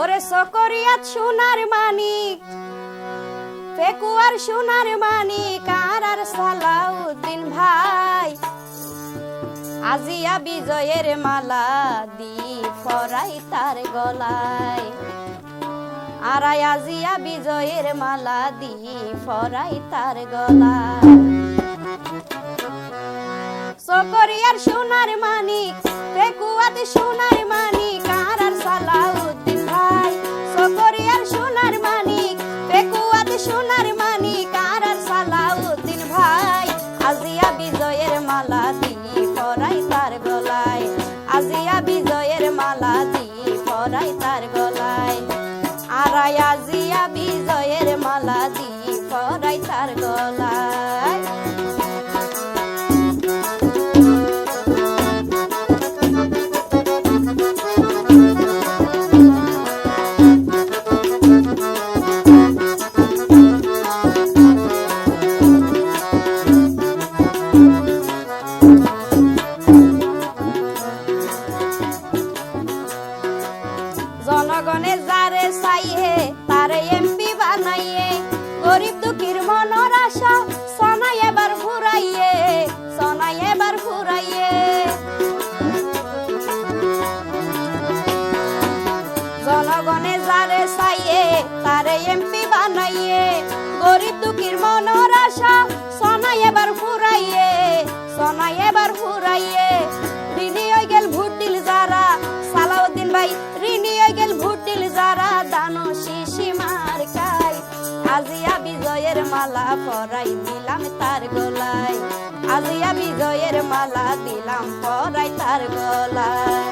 ওরে সকরিয়াত সোনার মানিক, ফেকুয়ার সোনার মানিক, আর আর সালাউদ্দিন ভাই। আজিয়া বিজয়ের মালা দি ফরাই তার গলায়। আরাই আজিয়া বিজয়ের মালা দি ফরাই তার গলায়। সকরিয়ার সোনার মানিক পেকুয়াত সোনার মানিক জনগণে যারে চাইহে, তারে এমপি বানাইয়ে। গরিব দুঃখীর মনের আশা, সনাই এবার ফুরাইয়ে সনাই এবার ফুরাইয়ে জনগণে যারে চাইয়ে তারে এমপি বানাইয়ে। গরিব দুঃখীর মনের আশা, সনাই এবার ফুরাইয়ে সনাই এবার ফুরাইয়ে বিজয়ের মালা পরাই দিলাম তার গলায়। আজিয়া বিজয়ের মালা দিলাম পরাই তার গলায়।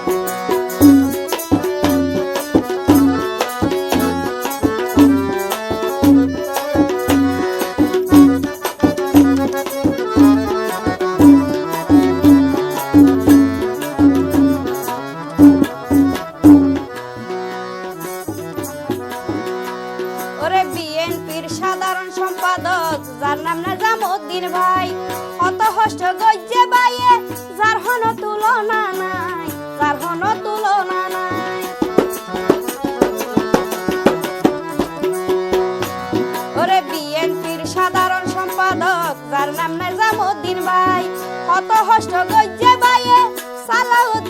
ওরে সাধারণ সম্পাদক, যার নাম নাজামুদ্দিন ভাই। কত হষ্ট গজ্জে বাইয়ে, যার হন তুলনা নাই, যার হন তুলনা নাই। ওরে বিএনপির সাধারণ সম্পাদক, যার নাম নাজামুদ্দিন ভাই। কত হষ্ট গজ্জে বাইয়ে, সালাউদ্দিন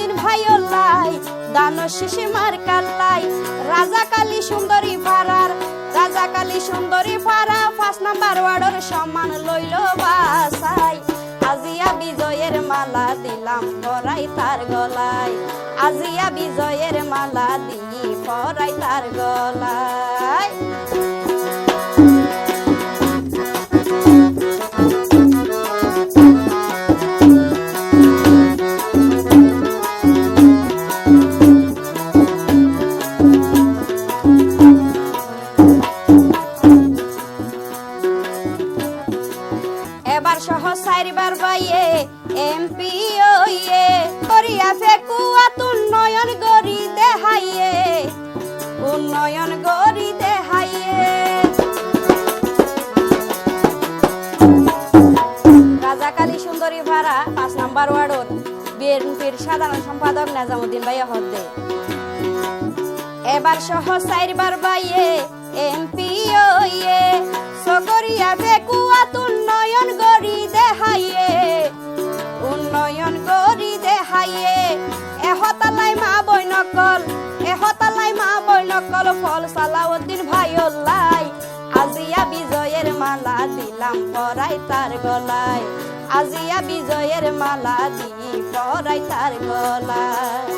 ভাই ওল্লাই দানো শিশি মার কাল্লাই। রাজা কালী সুন্দরী পাড়ার রাজা কালী সুন্দরী পাড়া পাঁচ নাম্বার ওয়ার্ডর সম্মান লইল বাসাই আজিয়া বিজয়ের মালা দিলাম পরাই তার গলায়। আজিয়া বিজয়ের মালা দিই পরাই তার গলায়। এবার সহ চারিবার বাইয়ে, এমপি ওইয়ে করিয়া ফেকুয়া উন্নয়ন গরি দেহাইয়ে উন্নয়ন গরি দেহাইয়ে রাজাকালী সুন্দরী ভাড়া, পাঁচ নাম্বার ওয়ার্ডত, বিএনপির সাধারণ সম্পাদক নাজামুদ্দিন ভাইয়া হদ্দে এবার সহ চারবার বাইয়ে, এমপি এহতালাই মা বই নকল এহতালাই মা বই নকল, ফল সালাউদ্দিন ভাইল্লাই আজিয়া বিজয়ের মালা দিলাম পরাই তার গলায়। আজিয়া বিজয়ের মালা দি পরাই তার গলায়।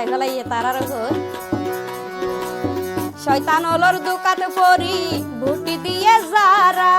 ভোট ফসাই ফেলাই তারার ঘর। শয়তান অলর দুকাতে পরি ভুটি দিয়ে যারা